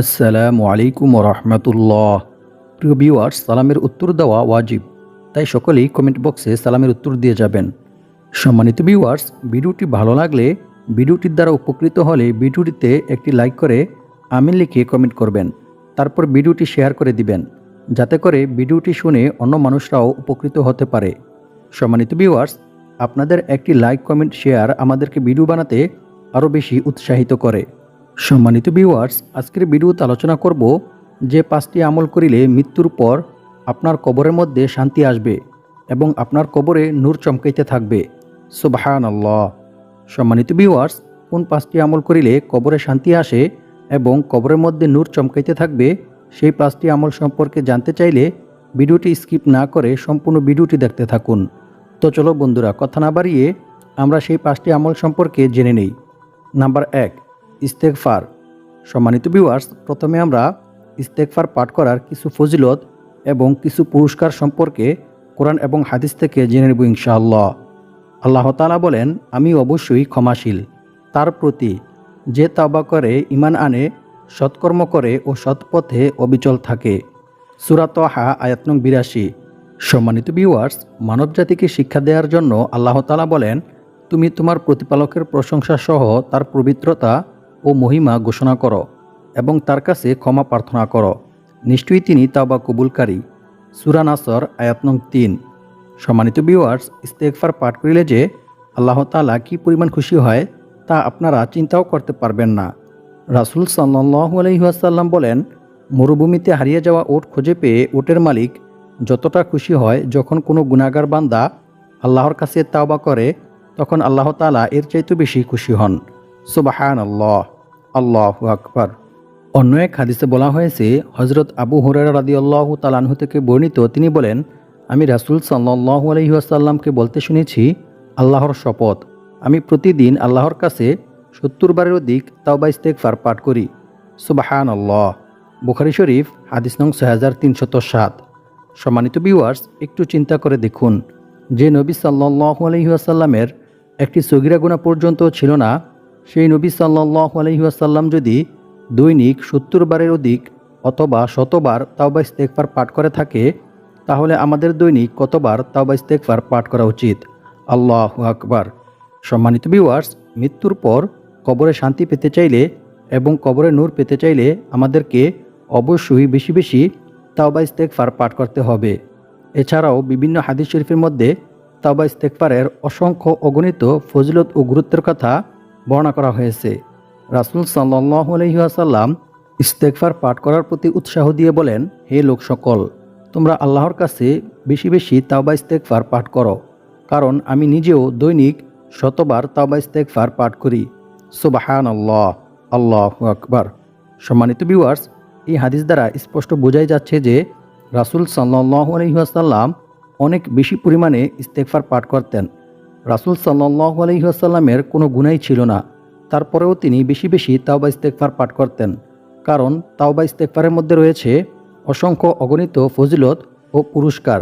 আসসালামু আলাইকুম রহমতুল্লাহ প্রিয় ভিউয়ার্স, সালামের উত্তর দেওয়া ওয়াজিব। তাই সকলেই কমেন্ট বক্সে সালামের উত্তর দিয়ে যাবেন। সম্মানিত ভিউয়ার্স, ভিডিওটি ভালো লাগলে ভিডিওটির দ্বারা উপকৃত হলে ভিডিওটিতে একটি লাইক করে আমিন লিখে কমেন্ট করবেন। তারপর ভিডিওটি শেয়ার করে দিবেন। যাতে করে ভিডিওটি শুনে অন্য মানুষরাও উপকৃত হতে পারে। সম্মানিত ভিউয়ার্স, আপনাদের একটি লাইক কমেন্ট শেয়ার আমাদেরকে ভিডিও বানাতে আরও বেশি উৎসাহিত করে। সম্মানিত ভিউয়ার্স আজকের ভিডিওতে আলোচনা করব যে পাঁচটি আমল করিলে মৃত্যুর পর আপনার কবরের মধ্যে শান্তি আসবে এবং আপনার কবরে নূর চমকাইতে থাকবে। সুবাহান আল্লাহ সম্মানিত ভিউয়ার্স কোন পাঁচটি আমল করিলে কবরে শান্তি আসে এবং কবরের মধ্যে নূর চমকাইতে থাকবে, সেই পাঁচটি আমল সম্পর্কে জানতে চাইলে ভিডিওটি স্কিপ না করে সম্পূর্ণ ভিডিওটি দেখতে থাকুন। তো চলো বন্ধুরা, কথা না বাড়িয়ে আমরা সেই পাঁচটি আমল সম্পর্কে জেনে নেই। নাম্বার এক ইস্তেকফার সম্মানিত ভিউয়ার্স প্রথমে আমরা ইস্তেকফার পাঠ করার কিছু ফজিলত এবং কিছু পুরস্কার সম্পর্কে কোরআন এবং হাদিস থেকে জেনে নেব ইনশাআল্লাহ। আল্লাহ তাআলা বলেন, আমি অবশ্যই ক্ষমাশীল। তার প্রতি যে তাওবা করে ইমান আনে, সৎকর্ম করে ও সৎপথে অবিচল থাকে। সুরাত হা আয়াত নং বিরাশি। সম্মানিত ভিউয়ার্স মানবজাতিকে শিক্ষা দেওয়ার জন্য আল্লাহ তাআলা বলেন, তুমি তোমার প্রতিপালকের প্রশংসা সহ তার পবিত্রতা ও মহিমা ঘোষণা করো এবং তার কাছে ক্ষমা প্রার্থনা করো। নিশ্চয়ই তিনি তাওবা কবুলকারী। সুরা নাসর, আয়াত নং তিন। সম্মানিত ভিউয়ার্স ইস্তেকফার পাঠ করিলে যে আল্লাহ তাআলা কি পরিমাণ খুশি হয়, তা আপনারা চিন্তাও করতে পারবেন না। রাসুল সাল্লাহ আলহিহাসাল্লাম বলেন, মরুভূমিতে হারিয়ে যাওয়া ওট খুঁজে পেয়ে ওটের মালিক যতটা খুশি হয়, যখন কোনো গুণাগার বান্দা আল্লাহর কাছে তাওবা করে, তখন আল্লাহ তালা এর চাইতে বেশি খুশি হন। সুবাহান আল্লাহ আল্লাহ আকবর। অন্য এক হাদিসে বলা হয়েছে হজরত আবু হুরেরা রাদি আল্লাহ তালানহু থেকে বর্ণিত, তিনি বলেন, আমি রাসুল সাল্লাহ আলহিহাসাল্লামকে বলতে শুনেছি, আল্লাহর শপথ। আমি প্রতিদিন আল্লাহর কাছে সত্তর বারের অধিক তাওবা ইস্তেকফার পাঠ করি। সুবাহান আল্লাহ বুখারি শরীফ, হাদিস নং ছয় হাজার তিনশত সাত। সম্মানিত ভিউয়ার্স একটু চিন্তা করে দেখুন, যে নবী সাল্লাহ আলহিহাসাল্লামের একটি সগিরা গুণা পর্যন্ত ছিল না সেই নবী সাল্লাহ আলহিহাসাল্লাম যদি দৈনিক সত্তর বারের অধিক অথবা শতবার তাওবা ইস্তেকফার পাঠ করে থাকে, তাহলে আমাদের দৈনিক কতবার তাওবা ইস্তেকফার পাঠ করা উচিত? আল্লাহ আকবার। সম্মানিত ভিউয়ার্স মৃত্যুর পর কবরে শান্তি পেতে চাইলে এবং কবরে নূর পেতে চাইলে আমাদেরকে অবশ্যই বেশি বেশি তাওবা ইস্তেকফার পাঠ করতে হবে। এছাড়াও বিভিন্ন হাদিস শরীফের মধ্যে তাওবা ইস্তেকফারের অসংখ্য অগণিত ফজিলত ও গুরুত্বের কথা বর্ণনা করা হয়েছে। রাসুল সাল্লাহ আলহিহাসাল্লাম ইস্তেকফার পাঠ করার প্রতি উৎসাহ দিয়ে বলেন, হে লোক সকল, তোমরা আল্লাহর কাছে বেশি বেশি তাওবা ইস্তেকফার পাঠ করো। কারণ আমি নিজেও দৈনিক শতবার তাওবা ইস্তেকফার পাঠ করি। সুবাহান আল্লাহ আল্লাহ আকবার। সম্মানিত ভিউয়ার্স এই হাদিস দ্বারা স্পষ্ট বোঝাই যাচ্ছে যে রাসুল সাল্লাহ আলহিহাসাল্লাম অনেক বেশি পরিমাণে ইস্তেকফার পাঠ করতেন। রাসুল সাল্লাহ আলহিহাসাল্লামের কোনো গুণাই ছিল না। তারপরেও তিনি বেশি বেশি তাওবা ইস্তেকফার পাঠ করতেন। কারণ তাওবা ইস্তেকফারের মধ্যে রয়েছে অসংখ্য অগণিত ফজিলত ও পুরস্কার।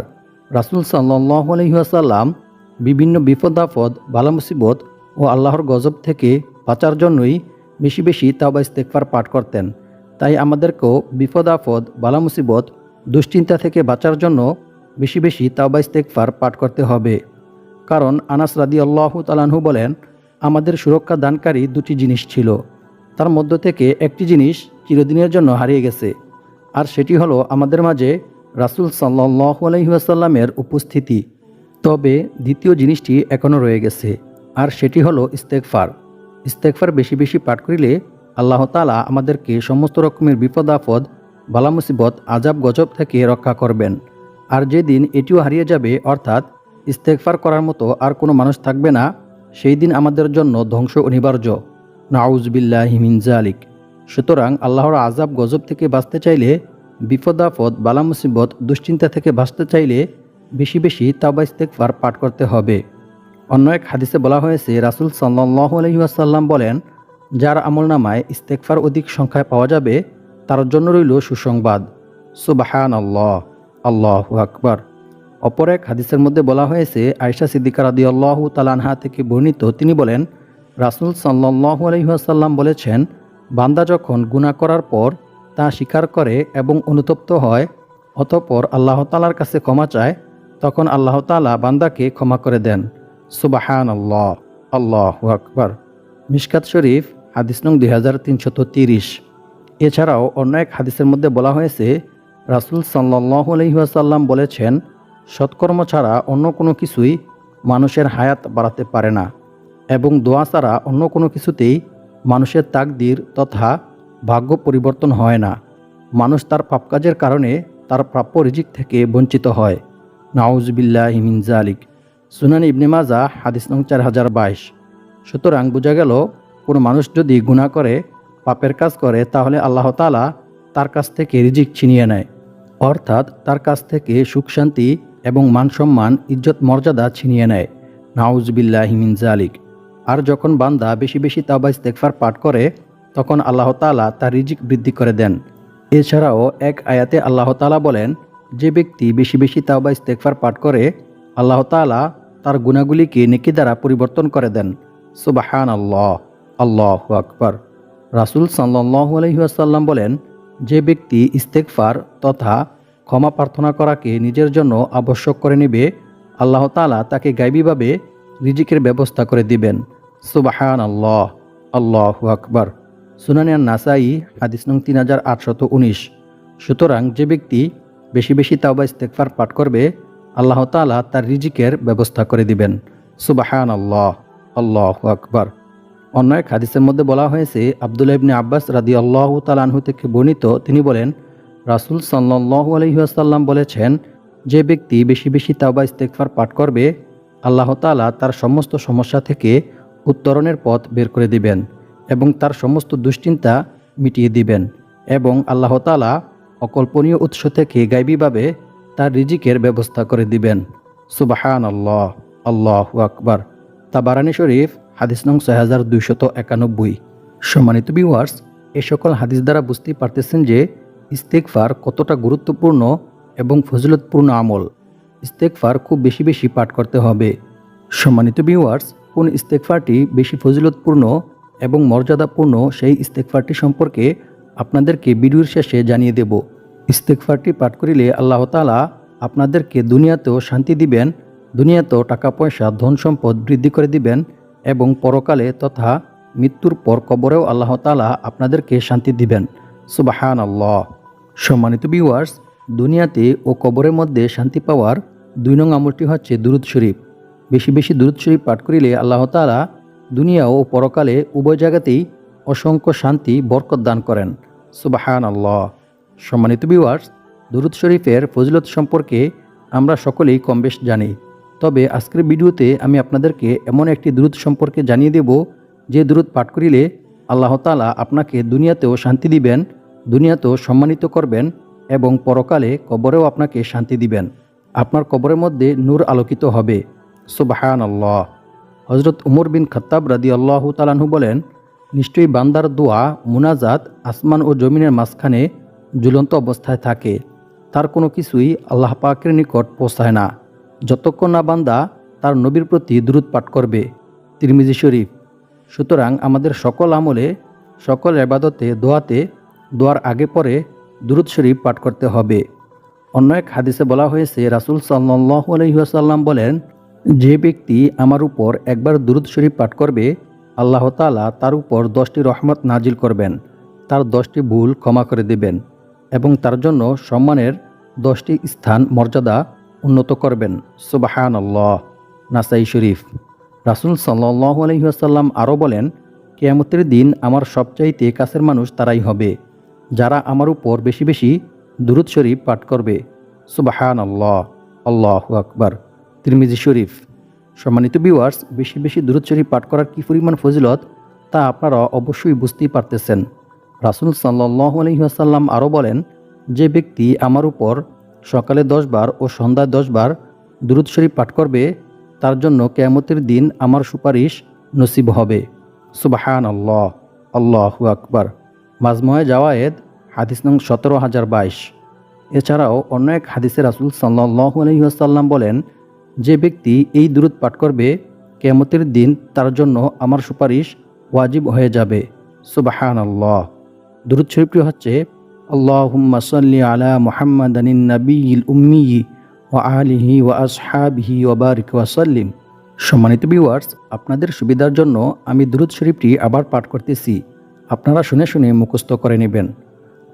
রাসুল সাল্লাহ আলহিহাসাল্লাম বিভিন্ন বিপদ আপদ বালা মুসিবত ও আল্লাহর গজব থেকে বাঁচার জন্যই বেশি বেশি তাওবা ইস্তেকফার পাঠ করতেন। তাই আমাদেরকেও বিপদ আপদ বালা মুসিবত দুশ্চিন্তা থেকে বাঁচার জন্য বেশি বেশি তাওবা ইস্তেকফার পাঠ করতে হবে। কারণ আনাস রাদি আল্লাহ তালাহু বলেন, আমাদের সুরক্ষা দানকারী দুটি জিনিস ছিল। তার মধ্য থেকে একটি জিনিস চিরদিনের জন্য হারিয়ে গেছে। আর সেটি হলো আমাদের মাঝে রাসুল সাল্লাহ আলহিহাসাল্লামের উপস্থিতি। তবে দ্বিতীয় জিনিসটি এখনও রয়ে গেছে, আর সেটি হলো ইস্তেকফার ইস্তেকফার বেশি বেশি পাঠ করিলে আল্লাহ তালা আমাদেরকে সমস্ত রকমের বিপদ, আপদ বালা মুসিবত আজাব গজব থেকে রক্ষা করবেন। আর যেদিন এটিও হারিয়ে যাবে, অর্থাৎ ইস্তেকফার করার মতো আর কোনো মানুষ থাকবে না, সেই দিন আমাদের জন্য ধ্বংস অনিবার্য। নাউজবিল্লাহ হিমিনজা আলিক সুতরাং আল্লাহর আজাব গজব থেকে বাঁচতে চাইলে বিপদাফদ বালা মুসিবত, দুশ্চিন্তা থেকে বাঁচতে চাইলে বেশি বেশি তাওবা ইস্তেকফার পাঠ করতে হবে। অন্য এক হাদিসে বলা হয়েছে, রাসুল সাল্লাহ আলহিহাসাল্লাম বলেন, যার আমল নামায় ইস্তেকফার অধিক সংখ্যায় পাওয়া যাবে, তার জন্য রইল সুসংবাদ। সুবাহান আল্লাহ আল্লাহ আকবর। অপর এক হাদিসের মধ্যে বলা হয়েছে আয়সা সিদ্দিকা রাদি আল্লাহ তালানহা থেকে বর্ণিত, তিনি বলেন, রাসুল সাল্লাহ আলহিহাসাল্লাম বলেছেন, বান্দা যখন গুণা করার পর তা স্বীকার করে এবং অনুতপ্ত হয়, অতপর আল্লাহ তালার কাছে ক্ষমা চায়, তখন আল্লাহ তালা বান্দাকে ক্ষমা করে দেন। সুবাহান আল্লাহ আল্লাহ আকবর। মিশকাত শরীফ, হাদিস নং দুই হাজার তিরিশ। এছাড়াও অন্য এক হাদিসের মধ্যে বলা হয়েছে, রাসুল সাল্লাহ আলহিহাসাল্লাম বলেছেন সৎকর্ম ছাড়া অন্য কোনো কিছুই মানুষের হায়াত বাড়াতে পারে না, এবং দোয়া ছাড়া অন্য কোনো কিছুতেই মানুষের তাকদির তথা ভাগ্য পরিবর্তন হয় না। মানুষ তার পাপকাজের কারণে তার প্রাপ্য রিজিক থেকে বঞ্চিত হয়। নাউজবিল্লাহ হিমিন জালিক সুনানি ইবনে মাজা, হাদিস নং চার হাজার বাইশ। সুতরাং বোঝা গেল, কোনো মানুষ যদি গুণা করে, পাপের কাজ করে, তাহলে আল্লাহ তালা তার কাছ থেকে রিজিক ছিনিয়ে নেয়। অর্থাৎ তার কাছ থেকে সুখ শান্তি এবং মান সম্মান ইজ্জত, মর্যাদা ছিনিয়ে নেয়। নাউজবিল্লাহ হিমিন জালিক আর যখন বান্দা বেশি বেশি তাওবা ইস্তেকফার পাঠ করে, তখন আল্লাহ তালা তার রিজিক বৃদ্ধি করে দেন। এছাড়াও এক আয়াতে আল্লাহ তালা বলেন, যে ব্যক্তি বেশি বেশি তাওবা ইস্তেকফার পাঠ করে, আল্লাহ তালা তার গুণাগুলিকে নেকি দ্বারা পরিবর্তন করে দেন। সুবাহান আল্লাহ আল্লাহ আকবর। রাসুল সাল্লাহ আলহিহাসাল্লাম বলেন, যে ব্যক্তি ইস্তেকফার তথা ক্ষমা প্রার্থনা করাকে নিজের জন্য আবশ্যক করে নেবে, আল্লাহ তালা তাকে গাইবীভাবে রিজিকের ব্যবস্থা করে দিবেন। সুবাহান আল্লাহ আল্লাহ আকবর। সুনানিয়ান নাসাই হাদিস নং তিন হাজার আটশত উনিশ। সুতরাং যে ব্যক্তি বেশি বেশি তাওবা ইস্তেকফার পাঠ করবে, আল্লাহ তালা তার রিজিকের ব্যবস্থা করে দিবেন। সুবাহান আল্লাহ আল্লাহ আকবর। অন্য এক হাদিসের মধ্যে বলা হয়েছে, আবদুল্লাহ ইবনে আব্বাস রাদি আল্লাহ তালানহু থেকে বর্ণিত, তিনি বলেন রাসুল সাল্লাহ আলহিহাসাল্লাম বলেছেন, যে ব্যক্তি বেশি বেশি তাওবা ইস্তেকফার পাঠ করবে, আল্লাহ তালা তার সমস্ত সমস্যা থেকে উত্তরণের পথ বের করে দিবেন এবং তার সমস্ত দুশ্চিন্তা মিটিয়ে দিবেন এবং আল্লাহ তালা অকল্পনীয় উৎস থেকে গাইবীভাবে তার রিজিকের ব্যবস্থা করে দিবেন। সুবাহান আল্লাহ আল্লাহ আকবর। তাবারানি শরীফ, হাদিস নং ছয় হাজার দুইশত একানব্বই। সম্মানিত বিওয়ার্স এ সকল হাদিস দ্বারা বুঝতেই পারতেছেন যে ইস্তেকফার কতটা গুরুত্বপূর্ণ এবং ফজিলতপূর্ণ আমল? ইস্তেকফার খুব বেশি বেশি পাঠ করতে হবে। সম্মানিত বিওয়ার্স কোন ইস্তেকফারটি বেশি ফজিলতপূর্ণ এবং মর্যাদাপূর্ণ সেই ইস্তেকফারটি সম্পর্কে আপনাদেরকে ভিডিওর শেষে জানিয়ে দেব। ইস্তেকফারটি পাঠ করিলে আল্লাহ তালা আপনাদেরকে দুনিয়াতেও শান্তি দিবেন, দুনিয়াতেও টাকা পয়সা ধন সম্পদ বৃদ্ধি করে দিবেন এবং পরকালে তথা মৃত্যুর পর কবরেও আল্লাহ তালা আপনাদেরকে শান্তি দিবেন। সুবাহান আল্লাহ সম্মানিত বিওয়ার্স দুনিয়াতে ও কবরের মধ্যে শান্তি পাওয়ার দুই নং আমলটি হচ্ছে দুরুদ শরীফ। বেশি বেশি দুরুদ শরীফ পাঠ করিলে আল্লাহ তালা দুনিয়া ও পরকালে উভয় জায়গাতেই অসংখ্য শান্তি, বরকত দান করেন। সুবাহান আল্লাহ সম্মানিত বিওয়ার্স দুরুদ শরীফের ফজিলত সম্পর্কে আমরা সকলেই কম বেশ জানি। তবে আজকের ভিডিওতে আমি আপনাদেরকে এমন একটি দূরত সম্পর্কে জানিয়ে দেব, যে দূরত পাঠ করিলে আল্লাহ তালা আপনাকে দুনিয়াতেও শান্তি দিবেন দুনিয়াতেও সম্মানিত করবেন এবং পরকালে কবরেও আপনাকে শান্তি দিবেন। আপনার কবরের মধ্যে নূর আলোকিত হবে। সুবাহান আল্লাহ হজরত উমর বিন খত্তাব রাদি আল্লাহ তালাহু বলেন, নিশ্চয়ই বান্দার দোয়া মুনাজাত আসমান ও জমিনের মাঝখানে ঝুলন্ত অবস্থায় থাকে। তার কোনো কিছুই আল্লাহ পাকের নিকট পৌঁছায় না। যতক্ষণ না বান্দা তার নবীর প্রতি দূরত পাঠ করবে। তিরমিজি শরীফ। সুতরাং আমাদের সকল আমলে, সকল এবাদতে দোয়াতে দোয়ার আগে পরে দুরুদ শরীফ পাঠ করতে হবে। অন্য এক হাদিসে বলা হয়েছে, রাসুল সাল্লাহ আলহিহাসাল্লাম বলেন, যে ব্যক্তি আমার উপর একবার দুরুদ শরীফ পাঠ করবে, আল্লাহ তালা তার উপর দশটি রহমত নাজিল করবেন। তার দশটি ভুল ক্ষমা করে দেবেন এবং তার জন্য সম্মানের দশটি স্থান মর্যাদা উন্নত করবেন। সুবাহান আল্লাহ নাসাই শরীফ। রাসুল সাল্লাহ আলহিহাসাল্লাম আরও বলেন, কেয়ামতের দিন আমার সবচাইতে কাছের মানুষ তারাই হবে। যারা আমার উপর বেশি বেশি দুরুদ শরীফ পাঠ করবে। সুবাহান আল্লাহ আল্লাহ আকবর। তিরমিজি শরীফ। সম্মানিত বিওয়ার্স বেশি বেশি দুরুদ শরীফ পাঠ করার কী পরিমাণ ফজিলত, তা আপনারা অবশ্যই বুঝতেই পারতেছেন। রাসুল সাল্লাহ আলহিহাসাল্লাম আরও বলেন, যে ব্যক্তি আমার উপর সকালে দশবার ও সন্ধ্যায় দশবার দুরুদ শরীফ পাঠ করবে, তার জন্য কেয়ামতের দিন আমার সুপারিশ নসিব হবে। সুবাহান আল্লাহ আল্লাহ আকবর। মাজময় জাওয়ায়েদ, হাদিস নং সতেরো হাজার বাইশ। এছাড়াও অন্য এক হাদিসের রাসুল সাল্লাহ বলেন, যে ব্যক্তি এই দূরত পাঠ করবে কেমতের দিন তার জন্য আমার সুপারিশ ওয়াজিব হয়ে যাবে। সুবাহান দূরত শরীফটি হচ্ছে, আল্লাহুম্মা সাল্লি আলা মোহাম্মদ আনিন নবীল উম্মি ও আলিহি ও আসহাবিহি ওবারিক ওয়াসাল্লিম সম্মানিত বিওয়ার্স আপনাদের সুবিধার জন্য আমি দূরত শরীফটি আবার পাঠ করতেছি। আপনারা শুনে শুনে মুখস্থ করে নেবেন।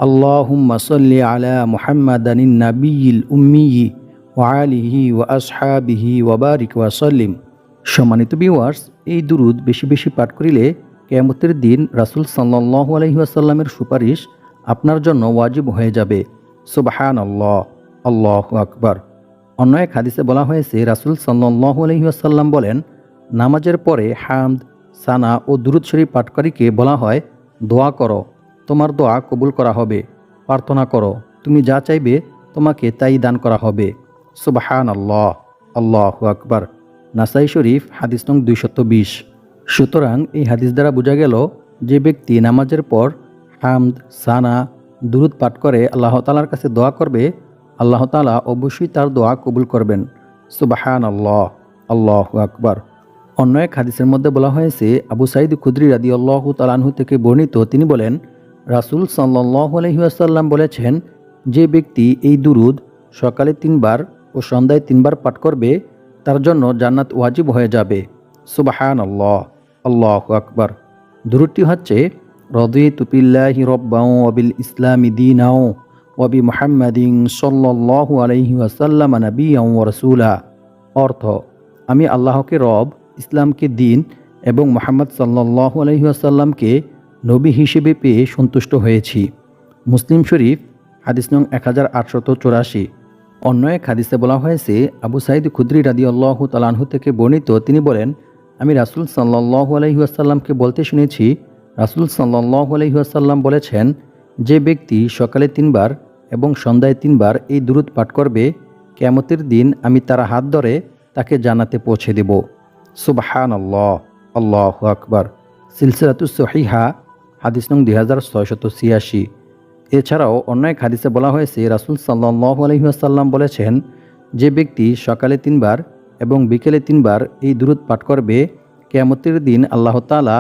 আল্লাহুম্মা সাল্লি আলা মুহাম্মাদানিন নাবিয়িল উম্মি ওয়া আলিহি ওয়া আসহাবিহি ওয়া বারিক ওয়া সাল্লিম। সম্মানিত ভিউয়ার্স, এই দুরুদ বেশি বেশি পাঠ করিলে কেয়ামতের দিন রাসূল সাল্লাল্লাহু আলাইহি ওয়াসাল্লামের সুপারিশ আপনার জন্য ওয়াজিব হয়ে যাবে। সুবহান আল্লাহ আল্লাহু আকবার। অন্য এক হাদিসে বলা হয়েছে, রাসূল সাল্লাল্লাহু আলাইহি ওয়াসাল্লাম বলেন, নামাজের পরে হামদ, সানা ও দুরুদ শরীফ পাঠকারীকে বলা হয় দোয়া করো, তোমার দোয়া কবুল করা হবে। প্রার্থনা করো, তুমি যা চাইবে তোমাকে তাই দান করা হবে। সুবাহান আল্লাহ আল্লাহ আকবার। নাসাই শরীফ, হাদিস নং দুইশত বিশ। সুতরাং এই হাদিস দ্বারা বোঝা গেল, যে ব্যক্তি নামাজের পর হামদ, সানা, দুরুদ পাঠ করে আল্লাহ তালার কাছে দোয়া করবে, আল্লাহ তালা অবশ্যই তার দোয়া কবুল করবেন। সুবাহান আল্লাহ আল্লাহ আকবার। অন্য এক হাদিসের মধ্যে বলা হয়েছে, আবু সাইদ খুদ্রি রাদি আল্লাহ তালানহু থেকে বর্ণিত, তিনি বলেন, রাসুল সাল্লাহ আলহিহাসাল্লাম বলেছেন, যে ব্যক্তি এই দুরুদ সকালে তিনবার ও সন্ধ্যায় তিনবার পাঠ করবে, তার জন্য জান্নাত ওয়াজিব হয়ে যাবে। সুবাহান আল্লাহ আল্লাহ আকবার। দুরুদটি হচ্ছে রদি তুপিল্লাহি রব্বাউ অবিল ইসলামি দিনাও ওবি মোহাম্মদিন সাল্লাহ আলহি ওয়াসাল্লাম নবীআ রসুলা। অর্থ, আমি আল্লাহকে রব ইসলামকে দিন এবং মোহাম্মদ সাল্লাহ আলহিহাসাল্লামকে নবী হিসেবে পেয়ে সন্তুষ্ট হয়েছি। মুসলিম শরীফ, হাদিস নং এক হাজার আটশত চৌরাশি। অন্য এক হাদিসে বলা হয়েছে, আবু সাইদ খুদ্রি রাদি আল্লাহ তালানহু থেকে বর্ণিত, তিনি বলেন, আমি রাসুল সাল্লাহ আলহিহাসাল্লামকে বলতে শুনেছি, রাসুল সাল্লাহ আলহিহাসাল্লাম বলেছেন, যে ব্যক্তি সকালে তিনবার এবং সন্ধ্যায় তিনবার এই দূরত পাঠ করবে কেমতের দিন আমি তার হাত ধরে তাকে জানাতে পৌঁছে দেব। সুবহান আল্লাহ আল্লাহ আকবর। সিলসিলাতুস সহিহা, হাদিস নং দুই হাজার ছয়শত ছিয়াশি। এছাড়াও অন্য এক হাদিসে বলা হয়েছে, রাসুল সাল্লাহ আলহিহাসাল্লাম বলেছেন, যে ব্যক্তি সকালে তিনবার এবং বিকেলে তিনবার এই দূরত পাঠ করবে, কেয়ামতের দিন আল্লাহ তালা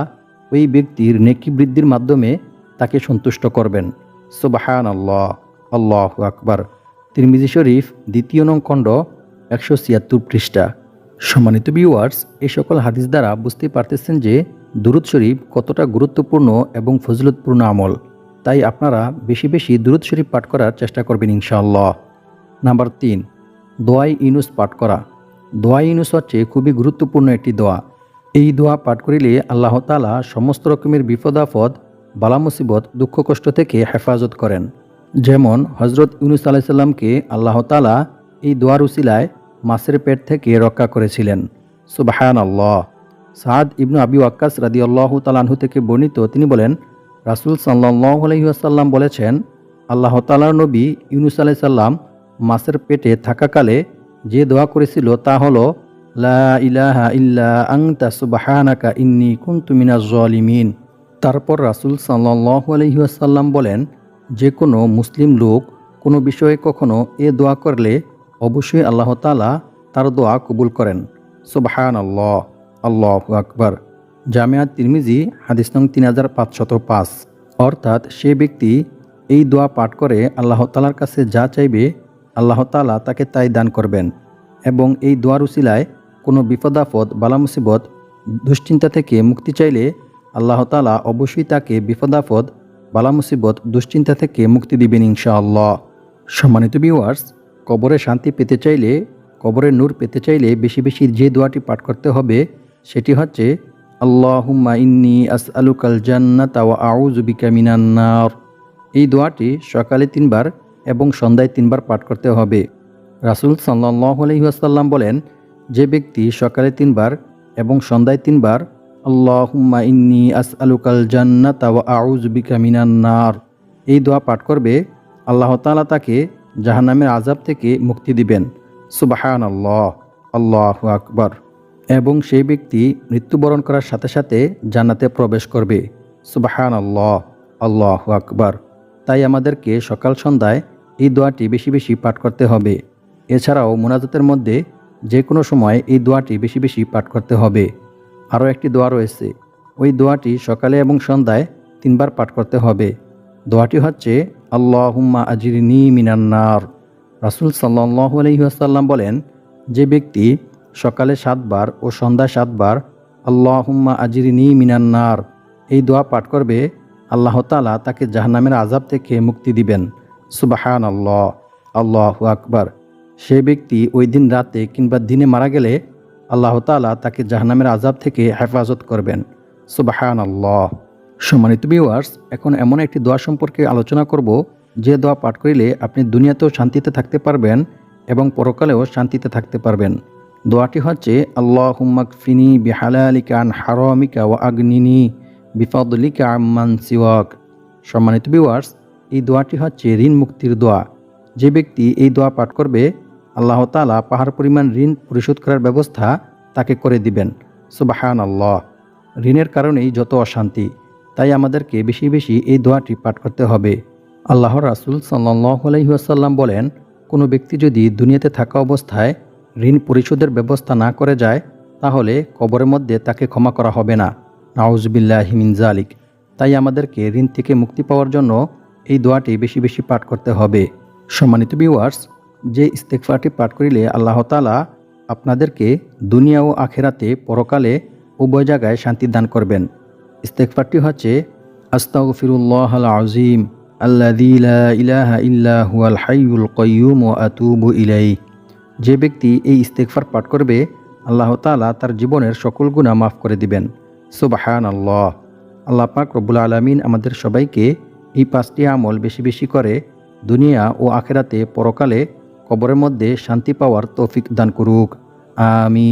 ওই ব্যক্তির নেকি বৃদ্ধির মাধ্যমে তাকে সন্তুষ্ট করবেন। সুবাহান আল্লাহ আল্লাহ আকবর। তিরমিজি শরীফ, দ্বিতীয় নং খণ্ড, একশো ছিয়াত্তর পৃষ্ঠা। সম্মানিত ভিউয়ার্স এই সকল হাদিস দ্বারা বুঝতে পারতেছেন যে দুরুদ শরীফ কতটা গুরুত্বপূর্ণ এবং ফজলতপূর্ণ আমল। তাই আপনারা বেশি বেশি দুরুদ শরীফ পাঠ করার চেষ্টা করবেন ইনশাআল্লাহ। নাম্বার তিন, দোয়াই ইনুস পাঠ করা। দোয়া ইনুস হচ্ছে খুবই গুরুত্বপূর্ণ একটি দোয়া। এই দোয়া পাঠ করিলে আল্লাহ তালা সমস্ত রকমের বিপদাফদ বালা মুসিবত, দুঃখ কষ্ট থেকে হেফাজত করেন। যেমন হজরত ইউনুস আলাইসাল্লামকে আল্লাহ তালা এই দোয়ার উসিলায় মাছের পেট থেকে রক্ষা করেছিলেন। সুবাহান আল্লাহ সাদ ইবনু আবি ওয়াক্কাস রাদি আল্লাহ তালাহু থেকে বর্ণিত, তিনি বলেন, রাসুল সাল্লাহ আলহিহাসাল্লাম বলেছেন, আল্লাহ তালার নবী ইউনুস আলাইসাল্লাম মাছের পেটে থাকাকালে যে দোয়া করেছিল তা হলো, লা ইলাহা ইল্লা আংতা সুবাহানাকা ইন্নি কুনতু মিনাজ জালিমিন। তারপর রাসুল সাল্লাহ আলহিহাসাল্লাম বলেন, যে কোনো মুসলিম লোক কোনো বিষয়ে কখনো এ দোয়া করলে অবশ্যই আল্লাহ তালা তার দোয়া কবুল করেন। সুবাহান আল্লাহ আল্লাহ আকবর। জামিয়া তিরমিজি, হাদিস নং তিন হাজার পাঁচশত পাঁচ। অর্থাৎ সে ব্যক্তি এই দোয়া পাঠ করে আল্লাহ তালার কাছে যা চাইবে আল্লাহ তালা তাকে তাই দান করবেন এবং এই দোয়ার উসিলায় কোনো বিপদাফদ বালা মুসিবত দুশ্চিন্তা থেকে মুক্তি চাইলে আল্লাহ তালা অবশ্যই তাকে বিপদাফদ বালা মুসিবত দুশ্চিন্তা থেকে মুক্তি দিবেন ইনশাআল্লাহ। সম্মানিত ভিউয়ার্স কবরে শান্তি পেতে চাইলে, কবরের নূর পেতে চাইলে বেশি বেশি যে দোয়াটি পাঠ করতে হবে, সেটি হচ্ছে, আল্লাহুম্মা ইন্নি আস আলুকাল জান্নাত ওয়া আউজুবিকা মিনান্নার এই দোয়াটি সকালে তিনবার এবং সন্ধ্যায় তিনবার পাঠ করতে হবে। রাসুল সাল্লাহ আলহিহাসাল্লাম বলেন, যে ব্যক্তি সকালে তিনবার এবং সন্ধ্যায় তিনবার, আল্লাহুম্মা ইন্নি আস আলু আলুকাল জান্নাত ওয়া আউজুবিকা মিনান্নার এই দোয়া পাঠ করবে, আল্লাহ তালা তাকে জাহান্নামের আজাব থেকে মুক্তি দিবেন। সুবাহান আল্লাহ আল্লাহ আকবর। এবং সেই ব্যক্তি মৃত্যুবরণ করার সাথে সাথে জান্নাতে প্রবেশ করবে। সুবাহান আল্লাহ আল্লাহ আকবর। তাই আমাদেরকে সকাল সন্ধ্যায় এই দোয়াটি বেশি বেশি পাঠ করতে হবে। এছাড়াও মোনাজাতের মধ্যে যে কোনো সময় এই দোয়াটি বেশি বেশি পাঠ করতে হবে। আরও একটি দোয়া রয়েছে। ওই দোয়াটি সকালে এবং সন্ধ্যায় তিনবার পাঠ করতে হবে। দোয়াটি হচ্ছে আল্লাহ আল্লাহুম্মা আজিরিনি মিনান্নার রাসুল সাল্লাহ আলহিহাসাল্লাম বলেন, যে ব্যক্তি সকালে সাতবার ও সন্ধ্যা সাতবার আল্লাহ আল্লাহুম্মা আজিরিনি মিনান্নার এই দোয়া পাঠ করবে, আল্লাহ তালা তাকে জাহান্নামের আজাব থেকে মুক্তি দিবেন। সুবাহান আল্লাহ আল্লাহ আকবার। সে ব্যক্তি ওই দিন রাতে কিংবা দিনে মারা গেলে আল্লাহ তালা তাকে জাহান্নামের আজাব থেকে হেফাজত করবেন। সুবাহান আল্লাহ সম্মানিত ভিউয়ার্স এখন এমন একটি দোয়া সম্পর্কে আলোচনা করব, যে দোয়া পাঠ করিলে আপনি দুনিয়াতেও শান্তিতে থাকতে পারবেন এবং পরকালেও শান্তিতে থাকতে পারবেন। দোয়াটি হচ্ছে আল্লাহ হুম্মাক ফিনি বিহালালিকা আন হারামিকা ও আগ্নিনি বিফাদলিকা আম্মান সিওয়াক। সম্মানিত ভিউয়ার্স এই দোয়াটি হচ্ছে ঋণ মুক্তির দোয়া। যে ব্যক্তি এই দোয়া পাঠ করবে, আল্লাহ তালা পাহাড় পরিমাণ ঋণ পরিশোধ করার ব্যবস্থা তাকে করে দিবেন। সুবাহান আল্লাহ ঋণের কারণেই যত অশান্তি। তাই আমাদেরকে বেশি বেশি এই দোয়াটি পাঠ করতে হবে। আল্লাহর রাসুল সাল্লাহ আলহিহাসাল্লাম বলেন, কোনো ব্যক্তি যদি দুনিয়াতে থাকা অবস্থায় ঋণ পরিশোধের ব্যবস্থা না করে যায়, তাহলে কবরের মধ্যে তাকে ক্ষমা করা হবে না। নাউজবিল্লাহ হিমিন জালিক তাই আমাদেরকে ঋণ থেকে মুক্তি পাওয়ার জন্য এই দোয়াটি বেশি বেশি পাঠ করতে হবে। সম্মানিত ভিউয়ার্স যে ইস্তেকফারটি পাঠ করিলে আল্লাহ তালা আপনাদেরকে দুনিয়া ও আখেরাতে পরকালে উভয় জায়গায় শান্তি দান করবেন। ইস্তেকফারটি হচ্ছে আস্তাগফিরুল্লাহ আল আজিম আল্লাযী লা ইলাহা হাইয়ুল কাইয়্যুম ওয়া আতুবু ইলাই যে ব্যক্তি এই ইস্তেকফার পাঠ করবে, আল্লাহ তাআলা তার জীবনের সকল গুনাহ মাফ করে দিবেন। সুবাহান আল্লাহ আল্লাহ পাক রব্বুল আলমিন আমাদের সবাইকে এই পাঁচটি আমল বেশি বেশি করে দুনিয়া ও আখেরাতে পরকালে কবরের মধ্যে শান্তি পাওয়ার তৌফিক দান করুক। আমি